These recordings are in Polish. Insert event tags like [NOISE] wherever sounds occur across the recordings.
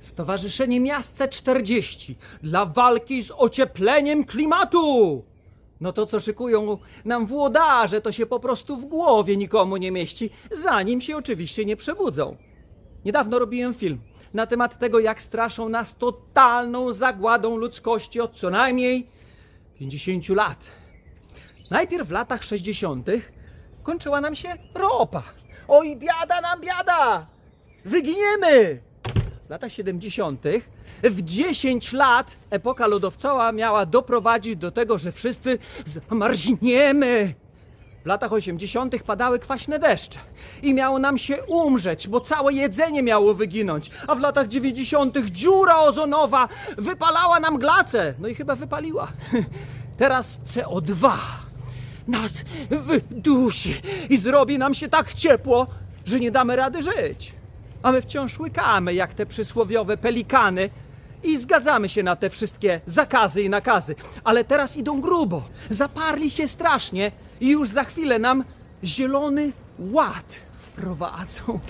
Stowarzyszenie Miastce 40 dla walki z ociepleniem klimatu. No to co szykują nam włodarze, to się po prostu w głowie nikomu nie mieści, zanim się oczywiście nie przebudzą. Niedawno robiłem film na temat tego, jak straszą nas totalną zagładą ludzkości od co najmniej 50 lat. Najpierw w latach 60. kończyła nam się ropa. Oj, biada nam biada! Wyginiemy! W latach 70. w 10 lat epoka lodowcowa miała doprowadzić do tego, że wszyscy zamarzniemy. W latach 80. padały kwaśne deszcze i miało nam się umrzeć, bo całe jedzenie miało wyginąć. A w latach 90. dziura ozonowa wypalała nam glace. No i chyba wypaliła. [LAUGHS] Teraz CO2 nas wydusi i zrobi nam się tak ciepło, że nie damy rady żyć. A my wciąż łykamy jak te przysłowiowe pelikany i zgadzamy się na te wszystkie zakazy i nakazy. Ale teraz idą grubo. Zaparli się strasznie i już za chwilę nam zielony ład wprowadzą.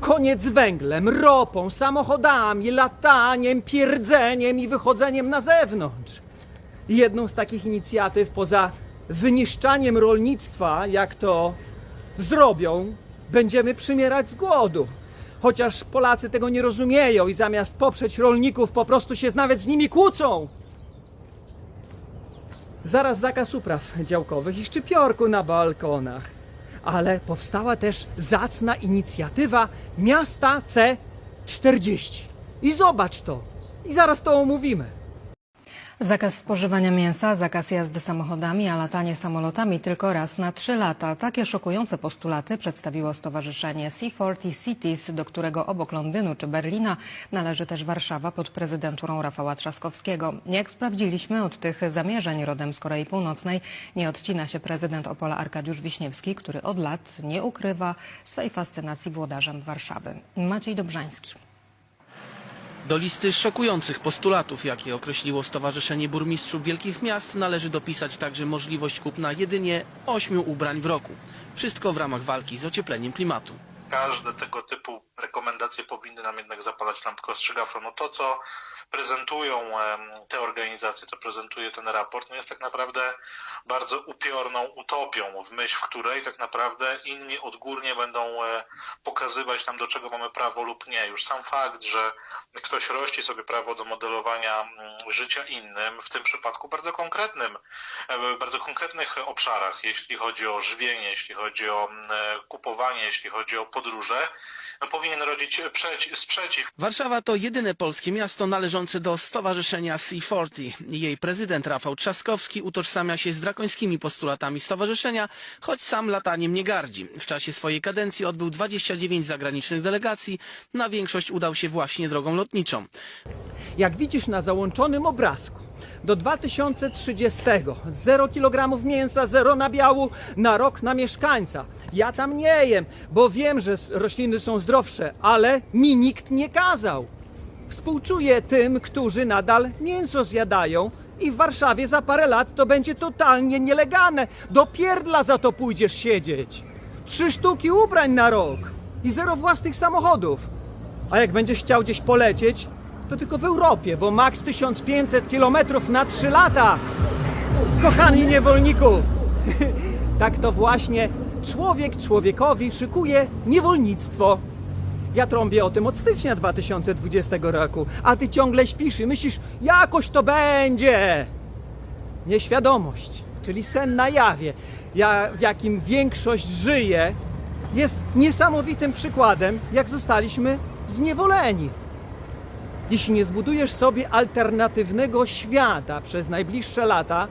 Koniec węglem, ropą, samochodami, lataniem, pierdzeniem i wychodzeniem na zewnątrz. Jedną z takich inicjatyw, poza wyniszczaniem rolnictwa, jak to zrobią, będziemy przymierać z głodu. Chociaż Polacy tego nie rozumieją i zamiast poprzeć rolników, po prostu się nawet z nimi kłócą. Zaraz zakaz upraw działkowych i szczypiorku na balkonach. Ale powstała też zacna inicjatywa Miasta C40. I zobacz to. I zaraz to omówimy. Zakaz spożywania mięsa, zakaz jazdy samochodami, a latanie samolotami tylko raz na trzy lata. Takie szokujące postulaty przedstawiło Stowarzyszenie C40 Cities, do którego obok Londynu czy Berlina należy też Warszawa pod prezydenturą Rafała Trzaskowskiego. Jak sprawdziliśmy, od tych zamierzeń rodem z Korei Północnej nie odcina się prezydent Opola Arkadiusz Wiśniewski, który od lat nie ukrywa swej fascynacji włodarzem Warszawy. Maciej Dobrzański. Do listy szokujących postulatów, jakie określiło Stowarzyszenie Burmistrzów Wielkich Miast, należy dopisać także możliwość kupna jedynie ośmiu ubrań w roku. Wszystko w ramach walki z ociepleniem klimatu. Każde tego typu rekomendacje powinny nam jednak zapalać lampkę ostrzegawczą. No to, co prezentują te organizacje, co prezentuje ten raport, no jest tak naprawdę bardzo upiorną utopią, w myśl w której tak naprawdę inni odgórnie będą e, pokazywać nam, do czego mamy prawo lub nie. Już sam fakt, że ktoś rości sobie prawo do modelowania mm, życia innym, w tym przypadku bardzo konkretnym, e, bardzo konkretnych obszarach, jeśli chodzi o żywienie, jeśli chodzi o mm, e, kupowanie, jeśli chodzi o podróże, no, powinien rodzić przeci- sprzeciw. Warszawa to jedyne polskie miasto należące do Stowarzyszenia C40. Jej prezydent Rafał Trzaskowski utożsamia się z drakońskimi postulatami stowarzyszenia, choć sam lataniem nie gardzi. W czasie swojej kadencji odbył 29 zagranicznych delegacji, na większość udał się właśnie drogą lotniczą. Jak widzisz na załączonym obrazku, do 2030 0 kg mięsa, 0 nabiału na rok na mieszkańca. Ja tam nie jem, bo wiem, że rośliny są zdrowsze, ale mi nikt nie kazał. Współczuję tym, którzy nadal mięso zjadają i w Warszawie za parę lat to będzie totalnie nielegalne. Do pierdla za to pójdziesz siedzieć. Trzy sztuki ubrań na rok i zero własnych samochodów. A jak będziesz chciał gdzieś polecieć, to tylko w Europie, bo maks 1500 km na 3 lata. Kochani niewolniku, [LAUGHS] tak to właśnie człowiek człowiekowi szykuje niewolnictwo. Ja trąbię o tym od stycznia 2020 roku, a ty ciągle śpisz i myślisz, jakoś to będzie. Nieświadomość, czyli sen na jawie, ja, w jakim większość żyje, jest niesamowitym przykładem, jak zostaliśmy zniewoleni. Jeśli nie zbudujesz sobie alternatywnego świata przez najbliższe lata,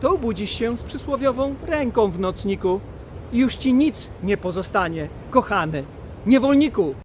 to obudzisz się z przysłowiową ręką w nocniku i już ci nic nie pozostanie, kochany niewolniku.